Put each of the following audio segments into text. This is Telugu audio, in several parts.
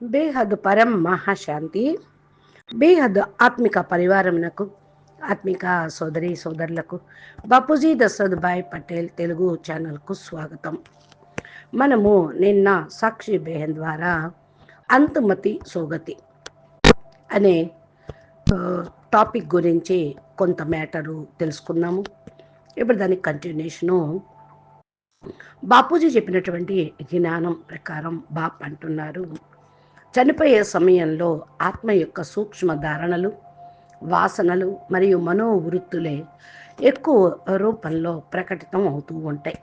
బేహద్ పరం మహాశాంతి. బేహద్ ఆత్మిక పరివారమునకు ఆత్మిక సోదరి సోదరులకు బాపూజీ దశరథ్ భాయ్ పటేల్ తెలుగు ఛానల్కు స్వాగతం. మనము నిన్న సాక్షి బేహన్ ద్వారా అంతుమతి సోగతి అనే టాపిక్ గురించి కొంత మ్యాటరు తెలుసుకున్నాము. ఇప్పుడు దానికి కంటిన్యూషను బాపూజీ చెప్పినటువంటి జ్ఞానం ప్రకారం బాప్ అంటున్నారు. చనిపోయే సమయంలో ఆత్మ యొక్క సూక్ష్మ ధారణలు వాసనలు మరియు మనోవృత్తులే ఎక్కువ రూపంలో ప్రకటితం అవుతూ ఉంటాయి.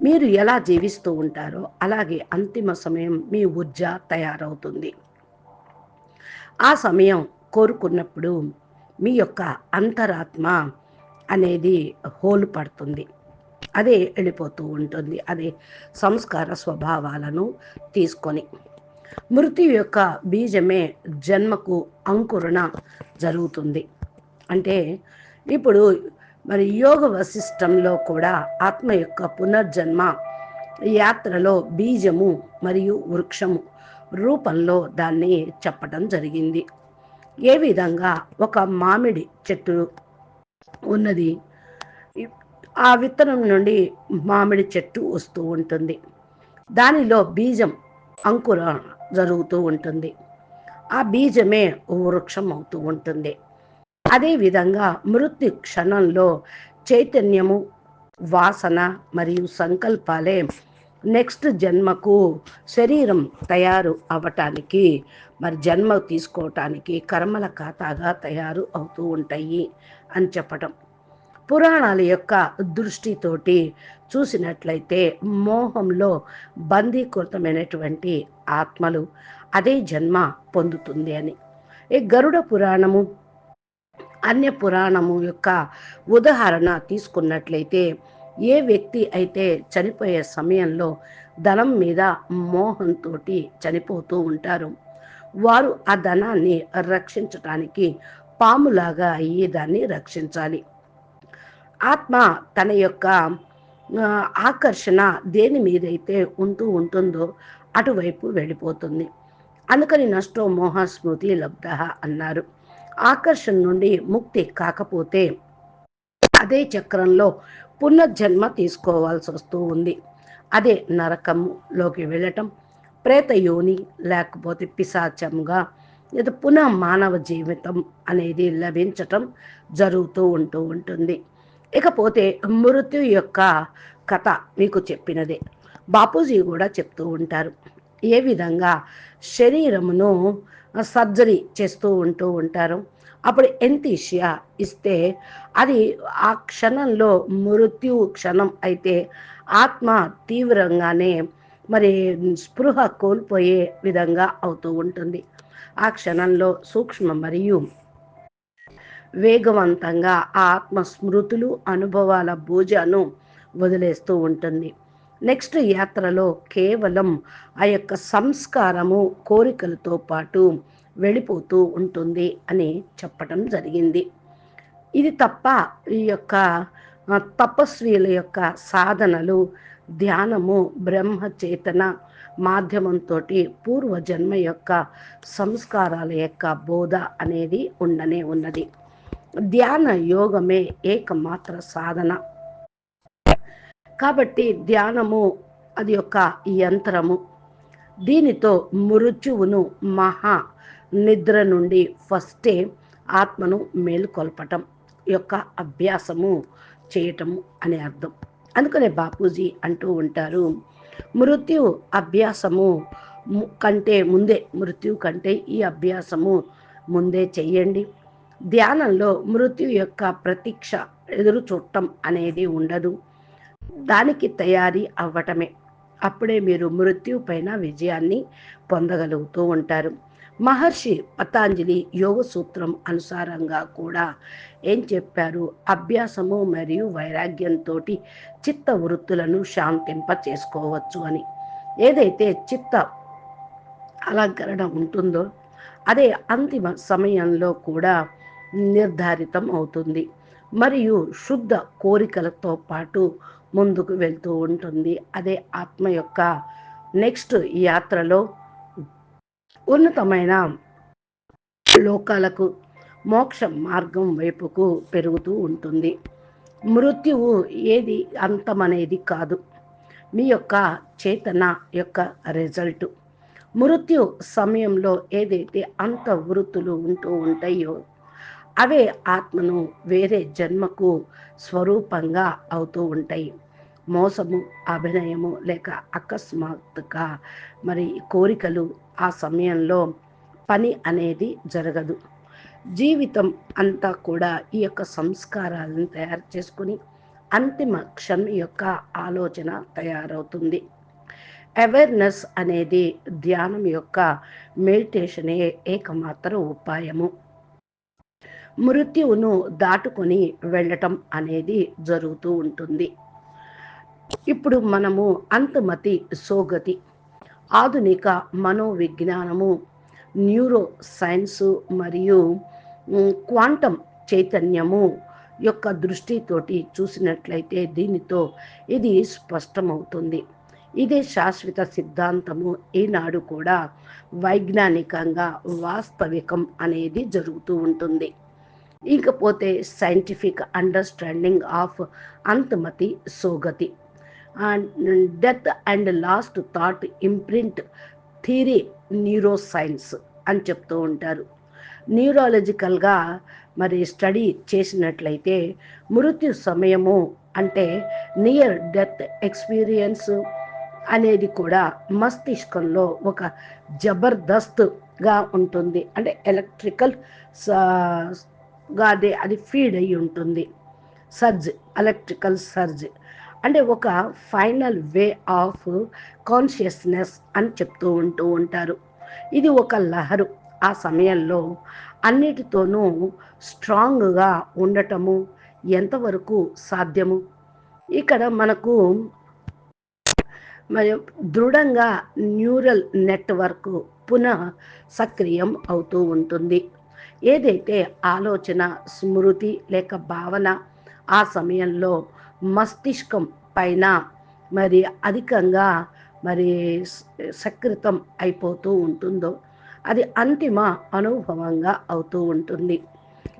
మీరు ఎలా జీవిస్తూ ఉంటారో అలాగే అంతిమ సమయం మీ ఊర్జ తయారవుతుంది. ఆ సమయం కోరుకున్నప్పుడు మీ యొక్క అంతరాత్మ అనేది హోలు పడుతుంది. అదే వెళ్ళిపోతూ ఉంటుంది. అదే సంస్కార స్వభావాలను తీసుకొని. మృత్యు యొక్క బీజమే జన్మకు అంకురణ జరుగుతుంది. అంటే ఇప్పుడు మరి యోగ వశిష్టంలో కూడా ఆత్మ యొక్క పునర్జన్మ యాత్రలో బీజము మరియు వృక్షము రూపంలో దాన్ని చెప్పడం జరిగింది. ఏ విధంగా ఒక మామిడి చెట్టు ఉన్నది ఆ విత్తనం నుండి మామిడి చెట్టు వస్తూ ఉంటుంది. దానిలో బీజం అంకుర జరుగుతూ ఉంటుంది. ఆ బీజమే వృక్షం అవుతూ ఉంటుంది. అదేవిధంగా మృతి క్షణంలో చైతన్యము వాసన మరియు సంకల్పాలే నెక్స్ట్ జన్మకు శరీరం తయారు అవ్వటానికి మరి జన్మ తీసుకోవటానికి కర్మల ఖాతాగా తయారు అవుతూ ఉంటాయి అని చెప్పటం. పురాణాల యొక్క దృష్టితోటి చూసినట్లయితే మోహంలో బందీకృతమైనటువంటి ఆత్మలు అదే జన్మ పొందుతుంది అని. ఈ గరుడ పురాణము అన్య పురాణము యొక్క ఉదాహరణ తీసుకున్నట్లయితే ఏ వ్యక్తి అయితే చనిపోయే సమయంలో ధనం మీద మోహంతో చనిపోతూ ఉంటారు వారు ఆ ధనాన్ని రక్షించటానికి పాములాగా అయ్యి దాన్ని రక్షించాలి. ఆత్మ తన యొక్క ఆకర్షణ దేని మీదైతే ఉంటూ ఉంటుందో అటువైపు వెళ్ళిపోతుంది. అందుకని నష్టో మోహ స్మృతి లబ్ధ అన్నారు. ఆకర్షణ నుండి ముక్తి కాకపోతే అదే చక్రంలో పునర్జన్మ తీసుకోవాల్సి వస్తూ ఉంది. అదే నరకంలోకి వెళ్ళటం ప్రేత యోని లేకపోతే పిశాచంగా లేదా పునః మానవ జీవితం అనేది లభించటం జరుగుతూ ఉంటూ ఉంటుంది. ఇకపోతే మృత్యు యొక్క కథ మీకు చెప్పినదే. బాపూజీ కూడా చెప్తూ ఉంటారు. ఏ విధంగా శరీరమును సర్జరీ చేస్తూ ఉంటూ ఉంటారు. అప్పుడు ఎంతీషియా ఇస్తే అది ఆ క్షణంలో మృత్యు క్షణం అయితే ఆత్మ తీవ్రంగానే మరి స్పృహ కోల్పోయే విధంగా అవుతూ ఉంటుంది. ఆ క్షణంలో సూక్ష్మ మరియు వేగవంతంగా ఆ ఆత్మ స్మృతులు అనుభవాల భూజాను వదిలేస్తూ ఉంటుంది. నెక్స్ట్ యాత్రలో కేవలం ఆ యొక్క సంస్కారము కోరికలతో పాటు వెళ్ళిపోతూ ఉంటుంది అని చెప్పటం జరిగింది. ఇది తప్ప ఈ యొక్క తపస్వీల యొక్క సాధనలు ధ్యానము బ్రహ్మచేతన మాధ్యమంతో పూర్వజన్మ యొక్క సంస్కారాల యొక్క బోధ అనేది ఉండనే ఉన్నది. ధ్యాన యోగమే ఏకమాత్ర సాధన. కాబట్టి ధ్యానము అది ఒక యంత్రము. దీనితో మృత్యువును మహా నిద్ర నుండి ఫస్టే ఆత్మను మేలుకొల్పటం యొక్క అభ్యాసము చేయటము అనే అర్థం. అందుకనే బాపూజీ అంటూ ఉంటారు మృత్యు అభ్యాసము కంటే ముందే మృత్యు కంటే ఈ అభ్యాసము ముందే చెయ్యండి. ధ్యానంలో మృత్యు యొక్క ప్రతీక్ష ఎదురు చూడటం అనేది ఉండదు. దానికి తయారీ అవ్వటమే. అప్పుడే మీరు మృత్యు పైన విజయాన్ని పొందగలుగుతూ ఉంటారు. మహర్షి పతాంజలి యోగ సూత్రం అనుసారంగా కూడా ఏం చెప్పారు? అభ్యాసము మరియు వైరాగ్యంతో చిత్త వృత్తులను శాంతింప చేసుకోవచ్చు అని. ఏదైతే చిత్త అలంకరణ ఉంటుందో అదే అంతిమ సమయంలో కూడా నిర్ధారితం అవుతుంది. మరియు శుద్ధ కోరికలతో పాటు ముందుకు వెళ్తూ ఉంటుంది. అదే ఆత్మ యొక్క నెక్స్ట్ యాత్రలో ఉన్నతమైన లోకాలకు మోక్ష మార్గం వైపుకు పెరుగుతూ ఉంటుంది. మృత్యువు ఏది అంతమనేది కాదు. మీ యొక్క చేతన యొక్క రిజల్ట్. మృత్యు సమయంలో ఏదైతే అంత వృత్తులు ఉంటూ ఉంటాయో అవే ఆత్మను వేరే జన్మకు స్వరూపంగా అవుతూ ఉంటాయి. మోసము అభినయము లేక అకస్మాత్తుగా మరి కోరికలు ఆ సమయంలో పని అనేది జరగదు. జీవితం అంతా కూడా ఈ యొక్క సంస్కారాలను తయారు చేసుకుని అంతిమ క్షణం యొక్క ఆలోచన తయారవుతుంది. అవేర్నెస్ అనేది ధ్యానం యొక్క మెడిటేషనే ఏకమాత్ర ఉపాయము. మృత్యువును దాటుకొని వెళ్ళటం అనేది జరుగుతూ ఉంటుంది. ఇప్పుడు మనము అంతమతి సోగతి ఆధునిక మనోవిజ్ఞానము న్యూరో సైన్సు మరియు క్వాంటం చైతన్యము యొక్క దృష్టితోటి చూసినట్లయితే దీనితో ఇది స్పష్టమవుతుంది. ఇదే శాశ్వత సిద్ధాంతము ఈనాడు కూడా వైజ్ఞానికంగా వాస్తవికం అనేది జరుగుతూ ఉంటుంది. ఇకపోతే సైంటిఫిక్ అండర్స్టాండింగ్ ఆఫ్ అంతమతి సోగతి. Death and last thought imprint theory neuroscience అని చెప్తూ ఉంటారు. న్యూరాలజికల్గా మరి స్టడీ చేసినట్లయితే మృత్యు సమయము అంటే నియర్ డెత్ ఎక్స్పీరియన్స్ అనేది కూడా మస్తిష్కంలో ఒక జబర్దస్త్గా ఉంటుంది. అంటే ఎలక్ట్రికల్ గాదే అది అది ఫీడ్ అయి ఉంటుంది. Surge electrical surge. అంటే ఒక ఫైనల్ వే ఆఫ్ కాన్షియస్నెస్ అని చెప్తూ ఉంటూ ఉంటారు. ఇది ఒక లహరు. ఆ సమయంలో అన్నిటితోనూ స్ట్రాంగ్గా ఉండటము ఎంతవరకు సాధ్యము? ఇక్కడ మనకు మరి దృఢంగా న్యూరల్ నెట్వర్క్ పునః సక్రియం అవుతూ ఉంటుంది. ఏదైతే ఆలోచన స్మృతి లేక భావన ఆ సమయంలో మస్తిష్కం పైన మరి అధికంగా మరి సకృతం అయిపోతూ ఉంటుందో అది అంతిమ అనుభవంగా అవుతూ ఉంటుంది.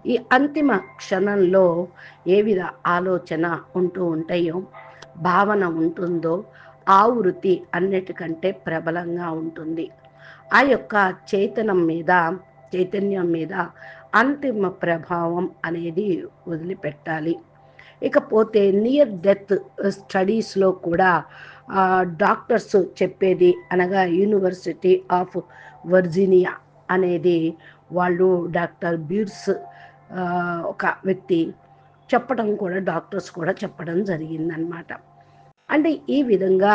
ఈ అంతిమ క్షణంలో ఏ విధ ఆలోచన ఉంటూ ఉంటాయో భావన ఉంటుందో ఆవృతి అన్నిటికంటే ప్రబలంగా ఉంటుంది. ఆ యొక్క చైతన్యం మీద చైతన్యం మీద అంతిమ ప్రభావం అనేది వదిలిపెట్టాలి. ఇకపోతే నియర్ డెత్ స్టడీస్లో కూడా డాక్టర్స్ చెప్పేది అనగా యూనివర్సిటీ ఆఫ్ వర్జీనియా అనేది వాళ్ళు డాక్టర్ బీర్స్ ఒక వ్యక్తి చెప్పడం కూడా డాక్టర్స్ కూడా చెప్పడం జరిగిందనమాట అంటే ఈ విధంగా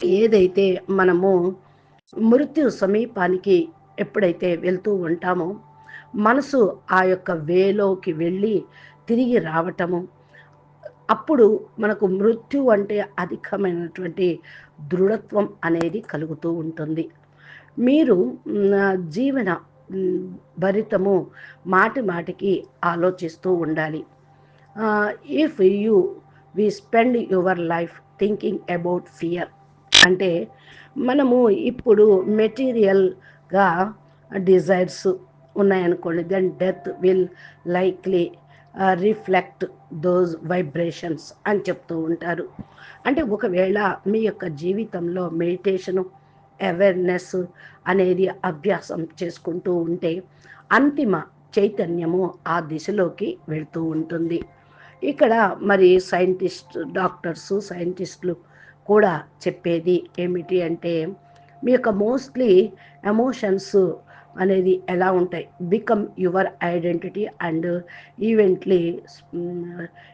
ఏదైతే మనము మృత్యు సమీపానికి ఎప్పుడైతే వెళ్తూ ఉంటామో మనసు ఆ యొక్క వేలోకి వెళ్ళి తిరిగి రావటము అప్పుడు మనకు మృత్యు అంటే అధికమైనటువంటి దృఢత్వం అనేది కలుగుతూ ఉంటుంది. మీరు జీవన భరితము మాటి మాటికి ఆలోచిస్తూ ఉండాలి. If you we spend your life thinking about fear అంటే మనము ఇప్పుడు మెటీరియల్ గా డిజైర్స్ ఉన్నాయనుకోండి then death will likely reflect those vibrations అని చెప్తూ ఉంటారు. అంటే ఒకవేళ మీ యొక్క జీవితంలో మెడిటేషను అవేర్నెస్ అనేది అభ్యాసం చేసుకుంటూ ఉంటే అంతిమ చైతన్యము ఆ దిశలోకి వెళుతూ ఉంటుంది. ఇక్కడ మరి సైంటిస్ట్ డాక్టర్స్ సైంటిస్టులు కూడా చెప్పేది ఏమిటి అంటే మీ యొక్క మోస్ట్లీ ఎమోషన్స్ అనేది ఎలా ఉంటాయి? Become your identity and eventually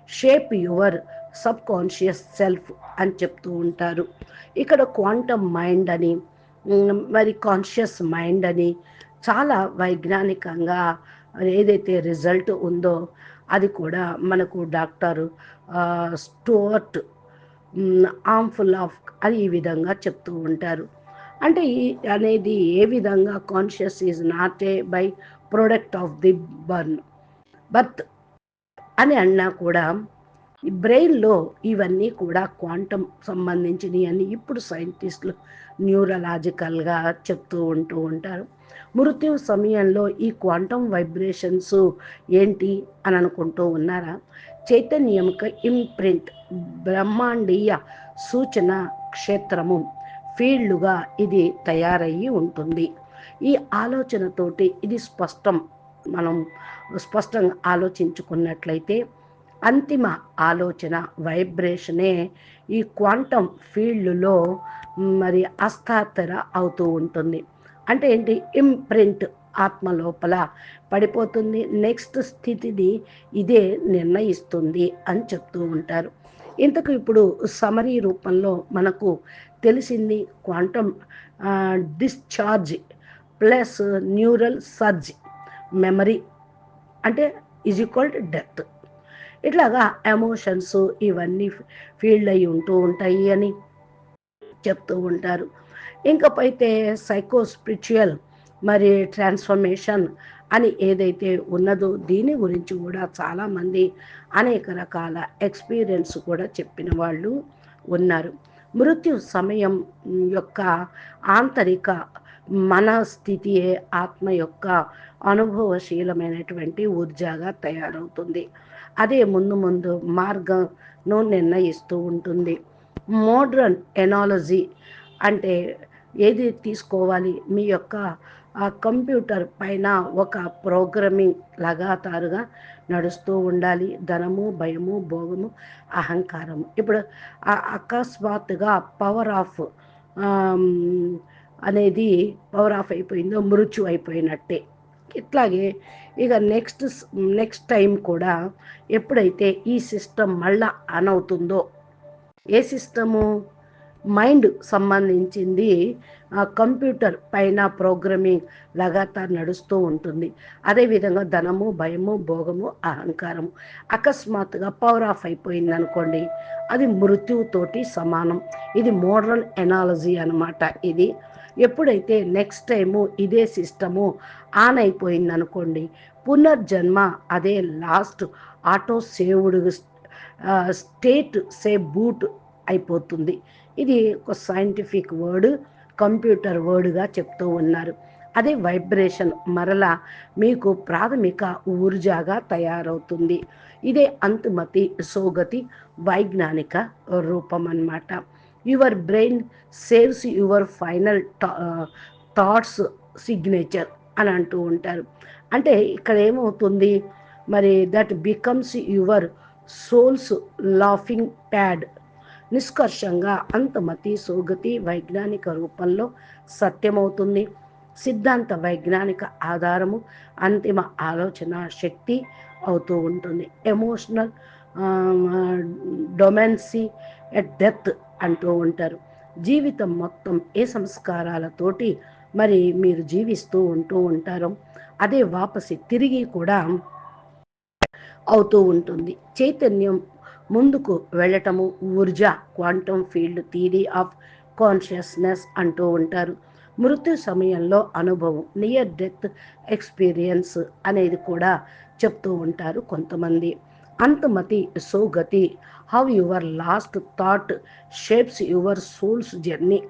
shape your subconscious self అని చెప్తూ ఉంటారు. ఇక్కడ క్వాంటమ్ మైండ్ అని mm, మరి కాన్షియస్ మైండ్ అని చాలా వైజ్ఞానికంగా ఏదైతే రిజల్ట్ ఉందో అది కూడా మనకు doctor Stuart mm, Hameroff అని ఈ విధంగా చెప్తూ ఉంటారు. అంటే ఈ అనేది ఏ విధంగా conscious is not a byproduct of the brain birth అని అన్నా కూడా ఈ బ్రెయిన్లో ఇవన్నీ కూడా క్వాంటం సంబంధించినవి అని ఇప్పుడు సైంటిస్టులు న్యూరలాజికల్గా చెప్తూ ఉంటూ ఉంటారు. మృత్యు సమయంలో ఈ క్వాంటం వైబ్రేషన్స్ ఏంటి అని అనుకుంటూ ఉన్నారా? చైతన్యంక ఇంప్రింట్ బ్రహ్మాండీయ సూచన క్షేత్రము. ఫీల్డ్గా ఇది తయారయ్యి ఉంటుంది. ఈ ఆలోచనతోటి ఇది స్పష్టం. మనం స్పష్టంగా ఆలోచించుకున్నట్లయితే అంతిమ ఆలోచన వైబ్రేషనే ఈ క్వాంటమ్ ఫీల్డ్లో మరి అస్థాతర అవుతూ ఉంటుంది. అంటే ఏంటి? ఇంప్రింట్ ఆత్మ లోపల పడిపోతుంది. నెక్స్ట్ స్థితిని ఇదే నిర్ణయిస్తుంది అని చెప్తూ ఉంటారు. ఇంతకు ఇప్పుడు సమరీ రూపంలో మనకు తెలిసింది quantum discharge plus neural surge memory అంటే ఈజ్ ఈక్వల్డ్ డెత్. ఇట్లాగా ఎమోషన్స్ ఇవన్నీ ఫీల్డ్ అయి ఉంటూ ఉంటాయి అని చెప్తూ ఉంటారు. ఇంకపోతే సైకో స్పిరిచువల్ మరి ట్రాన్స్ఫర్మేషన్ అని ఏదైతే ఉన్నదో దీని గురించి కూడా చాలామంది అనేక రకాల ఎక్స్పీరియన్స్ కూడా చెప్పిన వాళ్ళు ఉన్నారు. మృత్యు సమయం యొక్క ఆంతరిక మన స్థితియే ఆత్మ యొక్క అనుభవశీలమైనటువంటి ఊర్జాగా తయారవుతుంది. అదే ముందు ముందు మార్గంను నిర్ణయిస్తూ ఉంటుంది. మోడ్రన్ ఎనాలజీ అంటే ఏది తీసుకోవాలి? మీ యొక్క ఆ కంప్యూటర్ పైన ఒక ప్రోగ్రామింగ్ లగాతారుగా నడుస్తూ ఉండాలి. ధనము భయము భోగము అహంకారము ఇప్పుడు అకస్మాత్తుగా పవర్ ఆఫ్ అనేది పవర్ ఆఫ్ అయిపోయిందో మృత్యు అయిపోయినట్టే. ఇట్లాగే ఇక నెక్స్ట్ నెక్స్ట్ టైం కూడా ఎప్పుడైతే ఈ సిస్టమ్ మళ్ళా ఆన్ అవుతుందో ఏ సిస్టము మైండ్ సంబంధించింది కంప్యూటర్ పైన ప్రోగ్రామింగ్ లగాతార్ నడుస్తూ ఉంటుంది. అదేవిధంగా ధనము భయము భోగము అహంకారము అకస్మాత్తుగా పవర్ ఆఫ్ అయిపోయింది అనుకోండి అది మృత్యువుతోటి సమానం. ఇది మోడరల్ ఎనాలజీ అనమాట ఇది. ఎప్పుడైతే నెక్స్ట్ టైము ఇదే సిస్టము ఆన్ అయిపోయింది అనుకోండి పునర్జన్మ అదే లాస్ట్ ఆటో సేవుడు స్టేట్ సే బూట్ అయిపోతుంది. ఇది ఒక సైంటిఫిక్ వర్డ్ కంప్యూటర్ వర్డ్గా చెప్తూ ఉన్నారు. అదే వైబ్రేషన్ మరలా మీకు ప్రాథమిక ఊర్జాగా తయారవుతుంది. ఇదే అంతుమతి సోగతి వైజ్ఞానిక రూపం అన్నమాట. Your brain saves your final thoughts signature అని అంటూ ఉంటారు. అంటే ఇక్కడ ఏమవుతుంది? మరి that becomes your soul's launching pad నిష్కర్షంగా అంతమతి సోగతి వైజ్ఞానిక రూపంలో సత్యమవుతుంది. సిద్ధాంత వైజ్ఞానిక ఆధారము అంతిమ ఆలోచన శక్తి అవుతూ ఉంటుంది. ఎమోషనల్ డొమెన్సీ ఎట్ డెత్ అంటూ ఉంటారు. జీవితం మొత్తం ఏ సంస్కారాలతోటి మరి మీరు జీవిస్తూ ఉంటూ ఉంటారో అదే వాపసి తిరిగి కూడా అవుతూ ఉంటుంది. చైతన్యం ముందుకు వెళ్ళటము Urja quantum field theory of consciousness అంటూ ఉంటారు. మృత్యు సమయంలో అనుభవం నియర్ డెత్ ఎక్స్పీరియన్స్ అనేది కూడా చెప్తూ ఉంటారు కొంతమంది. అంతమతి సోగతి how your last thought shapes your soul's journey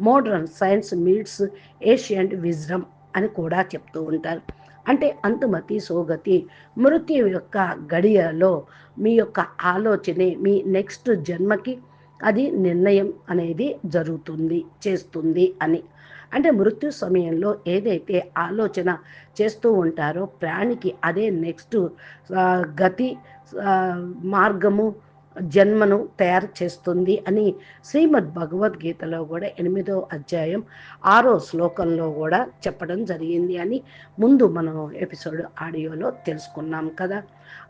modern science meets ancient wisdom అని కూడా చెప్తూ ఉంటారు. అంటే అంతుమతి సోగతి మృత్యు యొక్క గడియలో మీ యొక్క ఆలోచనే మీ నెక్స్ట్ జన్మకి అది నిర్ణయం అనేది జరుగుతుంది చేస్తుంది అని. అంటే మృత్యు సమయంలో ఏదైతే ఆలోచన చేస్తూ ఉంటారో ప్రాణికి అదే నెక్స్ట్ గతి మార్గము జన్మను తయారు చేస్తుంది అని శ్రీమద్ భగవద్గీతలో కూడా ఎనిమిదో అధ్యాయం ఆరో శ్లోకంలో కూడా చెప్పడం జరిగింది అని ముందు మనం ఎపిసోడ్ ఆడియోలో తెలుసుకున్నాం కదా.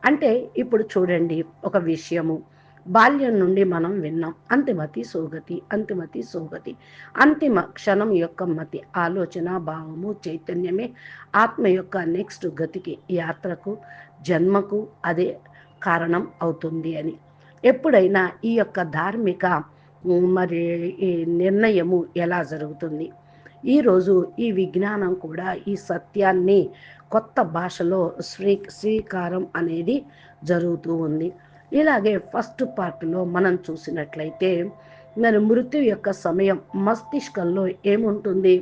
అంటే ఇప్పుడు చూడండి ఒక విషయము. బాల్యం నుండి మనం విన్నాం. అంతిమతి సోగతి అంతిమతి సోగతి. అంతిమ క్షణం యొక్క మతి ఆలోచన భావము చైతన్యమే ఆత్మ యొక్క నెక్స్ట్ గతికి యాత్రకు జన్మకు అదే కారణం అవుతుంది అని. ఎప్పుడైనా ఈ యొక్క ధార్మిక మరి ఈ నిర్ణయము ఎలా జరుగుతుంది? ఈరోజు ఈ విజ్ఞానం కూడా ఈ సత్యాన్ని కొత్త భాషలో శ్రీ శ్రీకారం అనేది జరుగుతూ ఉంది. ఇలాగే ఫస్ట్ పార్ట్లో మనం చూసినట్లయితే మరి మృత్యు యొక్క సమయం మస్తిష్కంలో ఏముంటుంది?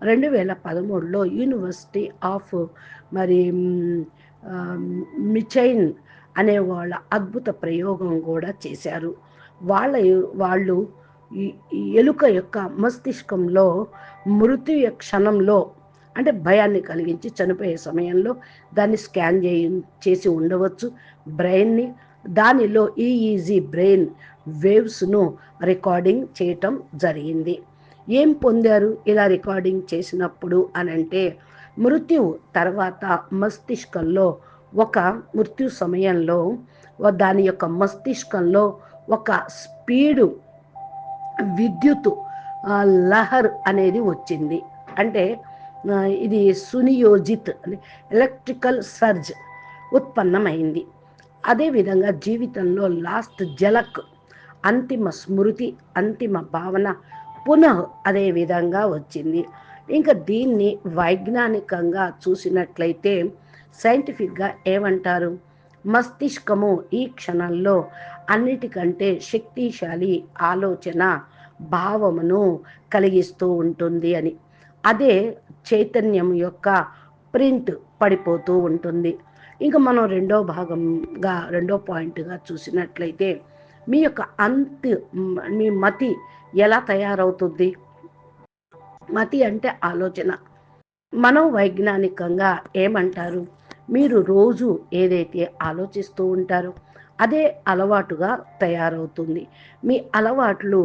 రెండు వేల పదమూడులో యూనివర్సిటీ ఆఫ్ మరి మిచైన్ అనే వాళ్ళ అద్భుత ప్రయోగం కూడా చేశారు. వాళ్ళ వాళ్ళు ఎలుక యొక్క మస్తిష్కంలో మృతి క్షణంలో అంటే భయాన్ని కలిగించి చనిపోయే సమయంలో దాన్ని స్కాన్ చేయ చేసి ఉండవచ్చు. బ్రెయిన్ని దానిలో ఈఈజీ బ్రెయిన్ వేవ్స్ను రికార్డింగ్ చేయటం జరిగింది. ఏం పొందారు? ఇలా రికార్డింగ్ చేసినప్పుడు అని అంటే మృత్యు తర్వాత మస్తిష్కంలో ఒక మృత్యు సమయంలో దాని యొక్క మస్తిష్కంలో ఒక స్పీడు విద్యుత్ లహర్ అనేది వచ్చింది. అంటే ఇది సునియోజిత్ ఎలక్ట్రికల్ సర్జ్ ఉత్పన్నమైంది. అదేవిధంగా జీవితంలో లాస్ట్ జలక్ అంతిమ స్మృతి అంతిమ భావన పునః అదే విధంగా వచ్చింది. ఇంకా దీన్ని వైజ్ఞానికంగా చూసినట్లయితే సైంటిఫిక్గా ఏమంటారు? మస్తిష్కము ఈ క్షణంలో అన్నిటికంటే శక్తిశాలి ఆలోచన భావమును కలిగిస్తూ ఉంటుంది అని. అదే చైతన్యం యొక్క ప్రింట్ పడిపోతూ ఉంటుంది. ఇంకా మనం రెండో భాగంగా రెండో పాయింట్గా చూసినట్లయితే మీ యొక్క అంత మీ మతి ఎలా తయారవుతుంది? మతి అంటే ఆలోచన. మనం వైజ్ఞానికంగా ఏమంటారు? మీరు రోజు ఏదైతే ఆలోచిస్తూ ఉంటారో అదే అలవాటుగా తయారవుతుంది. మీ అలవాట్లు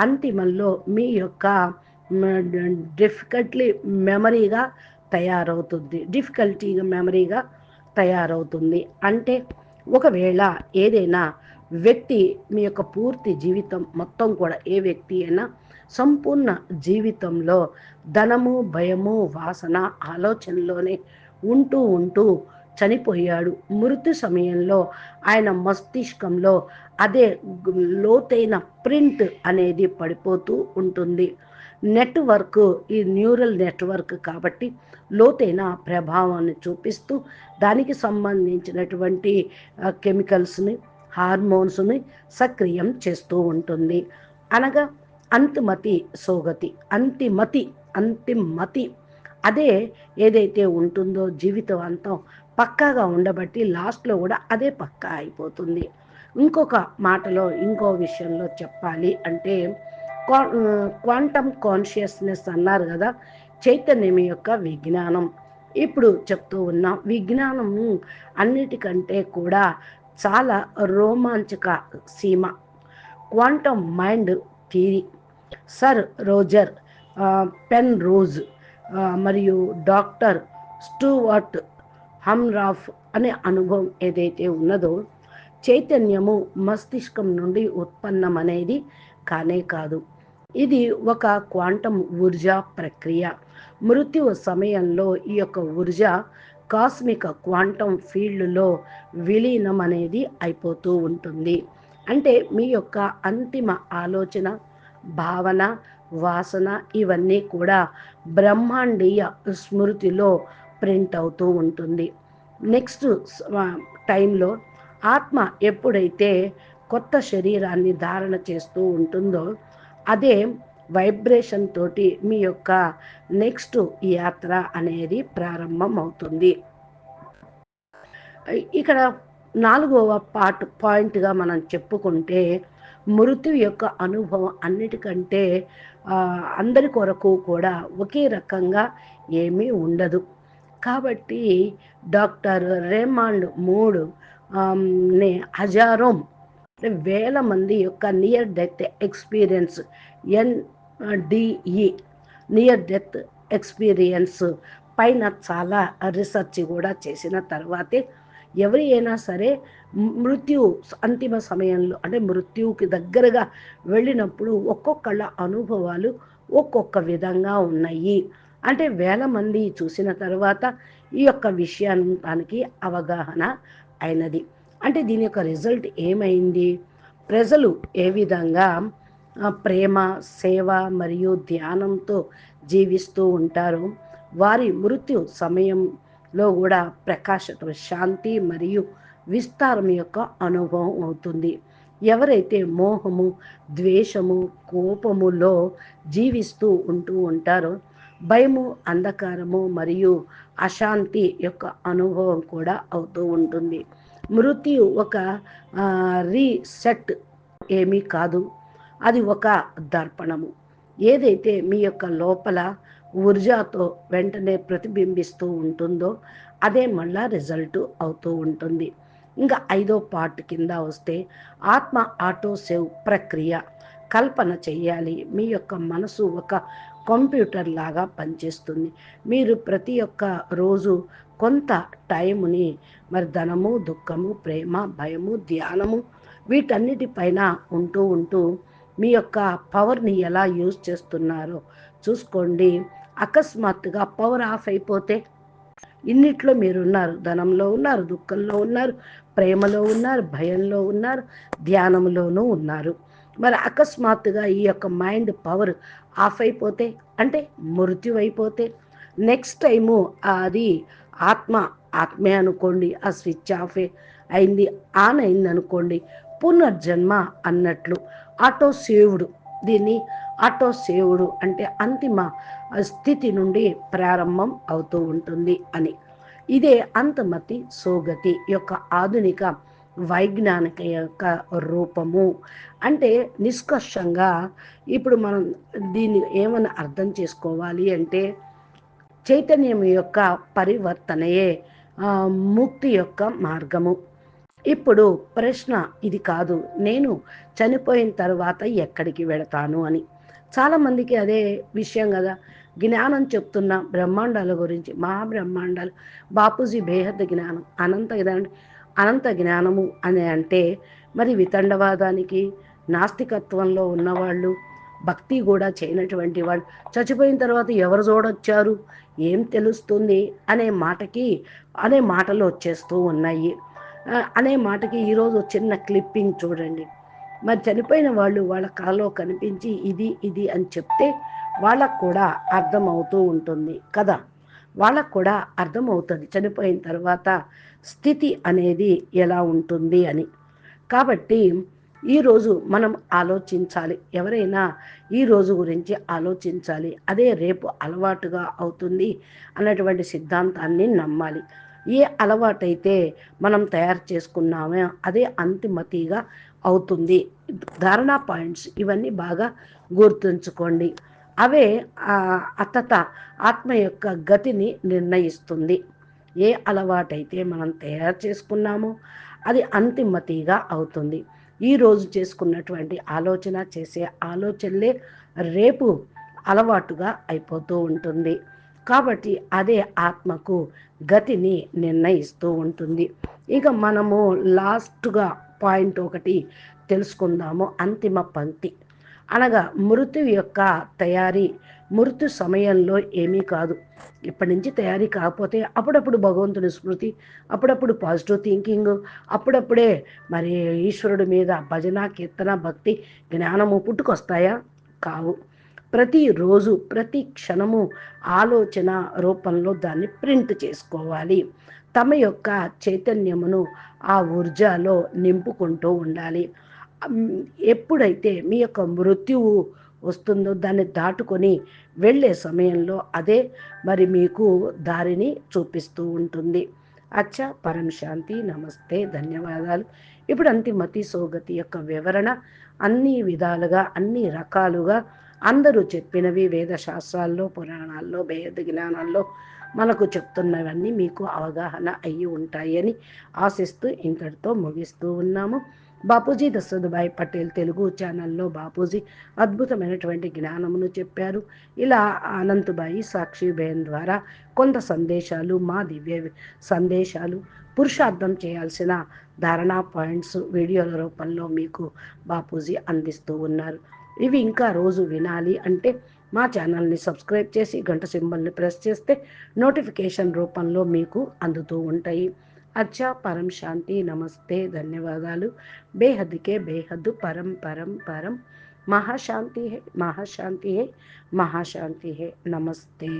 అంతిమంలో మీ యొక్క డిఫికల్ట్లీ మెమరీగా తయారవుతుంది. డిఫికల్టీగా మెమరీగా తయారవుతుంది. అంటే ఒకవేళ ఏదైనా వ్యక్తి మీ యొక్క పూర్తి జీవితం మొత్తం కూడా ఏ వ్యక్తి అయినా సంపూర్ణ జీవితంలో ధనము భయము వాసన ఆలోచనలోనే ఉంటూ ఉంటూ చనిపోయాడు. మృతి సమయంలో ఆయన మస్తిష్కంలో అదే లోతైన ప్రింట్ అనేది పడిపోతూ ఉంటుంది. నెట్వర్క్ ఈ న్యూరల్ నెట్వర్క్ కాబట్టి లోతైన ప్రభావాన్ని చూపిస్తూ దానికి సంబంధించినటువంటి కెమికల్స్ని హార్మోన్స్ని సక్రియం చేస్తూ ఉంటుంది. అనగా అంతిమతి సోగతి అంతిమతి అంతిమతి అదే ఏదైతే ఉంటుందో జీవితం అంతం పక్కాగా ఉండబట్టి లాస్ట్లో కూడా అదే పక్కా అయిపోతుంది. ఇంకొక మాటలో ఇంకో విషయంలో చెప్పాలి అంటే క్వాంటమ్ కాన్షియస్నెస్ అన్నారు కదా చైతన్యం యొక్క విజ్ఞానం. ఇప్పుడు చెప్తూ ఉన్నాం విజ్ఞానం అన్నిటికంటే కూడా చాలా రోమాంచక సీమ. Quantum mind theory sir Roger Penrose మరియు డాక్టర్ స్టూవర్ట్ హమ్రాఫ్ అనే అనుభవం ఏదైతే ఉన్నదో చైతన్యము మస్తిష్కం నుండి ఉత్పన్నం అనేది కానే కాదు. ఇది ఒక క్వాంటమ్ ఊర్జా ప్రక్రియ. మృత్యు సమయంలో ఈ యొక్క ఊర్జ కాస్మిక క్వాంటమ్ ఫీల్డ్లో విలీనం అనేది అయిపోతూ ఉంటుంది. అంటే మీ యొక్క అంతిమ ఆలోచన భావన వాసన ఇవన్నీ కూడా బ్రహ్మాండీయ స్మృతిలో ప్రింట్ అవుతూ ఉంటుంది. నెక్స్ట్ టైంలో ఆత్మ ఎప్పుడైతే కొత్త శరీరాన్ని ధారణ చేస్తూ ఉంటుందో అదే వైబ్రేషన్ తోటి మీ యొక్క నెక్స్ట్ యాత్ర అనేది ప్రారంభం అవుతుంది ఇక్కడ నాలుగవ పార్ట్ పాయింట్గా మనం చెప్పుకుంటే మృతి యొక్క అనుభవం అన్నిటికంటే అందరి కొరకు కూడా ఒకే రకంగా ఏమీ ఉండదు. కాబట్టి డాక్టర్ రేమాండ్ మూడు నే వేల మంది యొక్క near death experience NDE near death experience పైన చాలా రీసెర్చ్ కూడా చేసిన తర్వాతే ఎవరి అయినా సరే మృత్యు అంతిమ సమయంలో అంటే మృత్యువుకి దగ్గరగా వెళ్ళినప్పుడు ఒక్కొక్కళ్ళ అనుభవాలు ఒక్కొక్క విధంగా ఉన్నాయి. అంటే వేల మంది చూసిన తర్వాత ఈ యొక్క విషయానికి అవగాహన అయినది. అంటే దీని యొక్క రిజల్ట్ ఏమైంది? ప్రజలు ఏ విధంగా ప్రేమ సేవ మరియు ధ్యానంతో జీవిస్తూ ఉంటారు? వారి మృత్యు సమయం లో కూడా ప్రకాశత శాంతి మరియు విస్తారం యొక్క అనుభవం అవుతుంది. ఎవరైతే మోహము ద్వేషము కోపములో జీవిస్తూ ఉంటూ ఉంటారో భయము అంధకారము మరియు అశాంతి యొక్క అనుభవం కూడా అవుతూ ఉంటుంది. మృత్యు ఒక రీసెట్ ఏమీ కాదు. అది ఒక దర్పణము. ఏదైతే మీ యొక్క లోపల ఊర్జాతో వెంటనే ప్రతిబింబిస్తూ ఉంటుందో అదే మళ్ళా రిజల్ట్ అవుతూ ఉంటుంది. ఇంకా ఐదో పార్ట్ కింద వస్తే ఆత్మ ఆటో సేవ్ ప్రక్రియ. కల్పన చేయాలి మీ యొక్క మనసు ఒక కంప్యూటర్ లాగా పనిచేస్తుంది. మీరు ప్రతి ఒక్క రోజు కొంత టైముని మరి ధనము దుఃఖము ప్రేమ భయము ధ్యానము వీటన్నిటిపైన ఉంటూ ఉంటూ మీ యొక్క పవర్ని ఎలా యూజ్ చేస్తున్నారో చూసుకోండి. అకస్మాత్తుగా పవర్ ఆఫ్ అయిపోతే ఇన్నిట్లో మీరు ఉన్నారు ధనంలో ఉన్నారు దుఃఖంలో ఉన్నారు ప్రేమలో ఉన్నారు భయంలో ఉన్నారు ధ్యానంలోనూ ఉన్నారు. మరి అకస్మాత్తుగా ఈ యొక్క మైండ్ పవర్ ఆఫ్ అయిపోతే అంటే మృత్యు అయిపోతే నెక్స్ట్ టైము అది ఆత్మ ఆత్మే అనుకోండి ఆ స్విచ్ ఆఫ్ అయింది ఆన్ అయింది అనుకోండి పునర్జన్మ అన్నట్లు ఆటో సేవుడు దీన్ని ఆటో సేవుడు అంటే అంతిమ స్థితి నుండి ప్రారంభం అవుతూ ఉంటుంది అని. ఇదే అంతమతి సోగతి యొక్క ఆధునిక వైజ్ఞానిక యొక్క రూపము. అంటే నిష్కర్షంగా ఇప్పుడు మనం దీన్ని ఏమైనా అర్థం చేసుకోవాలి అంటే చైతన్యం యొక్క పరివర్తనయే ముక్తి యొక్క మార్గము. ఇప్పుడు ప్రశ్న ఇది కాదు నేను చనిపోయిన తర్వాత ఎక్కడికి వెళతాను అని. చాలామందికి అదే విషయం కదా. జ్ఞానం చెప్తున్న బ్రహ్మాండాల గురించి మహాబ్రహ్మాండాలు బాపూజీ బేహద్ జ్ఞానం అనంత జ్ఞానం అనంత జ్ఞానము అని అంటే మరి వితండవాదానికి నాస్తికత్వంలో ఉన్నవాళ్ళు భక్తి కూడా చేయనటువంటి వాళ్ళు చచ్చిపోయిన తర్వాత ఎవరు చూడొచ్చారు? ఏం తెలుస్తుంది? అనే మాటకి అనే మాటలు వచ్చేస్తూ ఉన్నాయి. అనే మాటకి ఈరోజు చిన్న క్లిప్పింగ్ చూడండి. మరి చనిపోయిన వాళ్ళు వాళ్ళ కళలో కనిపించి ఇది ఇది అని చెప్తే వాళ్ళకు కూడా అర్థమవుతూ ఉంటుంది కదా. వాళ్ళకు కూడా అర్థమవుతుంది చనిపోయిన తర్వాత స్థితి అనేది ఎలా ఉంటుంది అని. కాబట్టి ఈరోజు మనం ఆలోచించాలి. ఎవరైనా ఈ రోజు గురించి ఆలోచించాలి. అదే రేపు అలవాటుగా అవుతుంది అన్నటువంటి సిద్ధాంతాన్ని నమ్మాలి. ఏ అలవాటైతే మనం తయారు చేసుకున్నామో అదే అంతిమతిగా అవుతుంది. ధారణా పాయింట్స్ ఇవన్నీ బాగా గుర్తుంచుకోండి. అవే అతత ఆత్మ యొక్క గతిని నిర్ణయిస్తుంది. ఏ అలవాటైతే మనం తయారు చేసుకున్నామో అది అంతిమతిగా అవుతుంది. ఈరోజు చేసుకున్నటువంటి ఆలోచన చేసే ఆలోచనలే రేపు అలవాటుగా అయిపోతూ ఉంటుంది. కాబట్టి అదే ఆత్మకు గతిని నిర్ణయిస్తూ ఉంటుంది. ఇక మనము లాస్ట్గా పాయింట్ ఒకటి తెలుసుకుందాము. అంతిమ పంక్తి. అనగా మృతు యొక్క తయారీ మృతు సమయంలో ఏమీ కాదు. ఇప్పటి నుంచి తయారీ కాకపోతే అప్పుడప్పుడు భగవంతుని స్మృతి అప్పుడప్పుడు పాజిటివ్ థింకింగ్ అప్పుడప్పుడే మరి ఈశ్వరుడి మీద భజన కీర్తన భక్తి జ్ఞానము పుట్టుకొస్తాయా? కావు. ప్రతిరోజు ప్రతి క్షణము ఆలోచన రూపంలో దాన్ని ప్రింట్ చేసుకోవాలి. తమ యొక్క చైతన్యమును ఆ ఊర్జాలో నింపుకుంటూ ఉండాలి. ఎప్పుడైతే మీ యొక్క మృత్యువు వస్తుందో దాన్ని దాటుకొని వెళ్ళే సమయంలో అదే మరి మీకు దారిని చూపిస్తూ ఉంటుంది. అచ్చా పరం శాంతి నమస్తే ధన్యవాదాలు. ఇప్పుడు అంతిమతి సోగతి యొక్క వివరణ అన్ని విధాలుగా అన్ని రకాలుగా అందరూ చెప్పినవి వేద శాస్త్రాల్లో పురాణాల్లో వేద జ్ఞానాల్లో మనకు చెప్తున్నవన్నీ మీకు అవగాహన అయ్యి ఉంటాయని ఆశిస్తూ ఇంతటితో ముగిస్తూ ఉన్నాము. బాపూజీ దశరథభాయ్ పటేల్ తెలుగు ఛానల్లో బాపూజీ అద్భుతమైనటువంటి జ్ఞానమును చెప్పారు. ఇలా అనంతబాయి సాక్షి బేన్ ద్వారా కొంత సందేశాలు మా దివ్య సందేశాలు పురుషార్థం చేయాల్సిన ధారణా పాయింట్స్ వీడియోల రూపంలో మీకు బాపూజీ అందిస్తూ ఉన్నారు. ఇవి ఇంకా రోజు వినాలి అంటే మా ఛానల్ని సబ్స్క్రైబ్ చేసి గంట సింబల్ని ప్రెస్ చేస్తే నోటిఫికేషన్ రూపంలో మీకు అందుతూ ఉంటాయి. అచ్చా పరం శాంతి నమస్తే ధన్యవాదాలు. బేహద్కే బేహద్దు పరం పరం పరం. మహాశాంతి హే మహాశాంతి హే మహాశాంతి హే నమస్తే.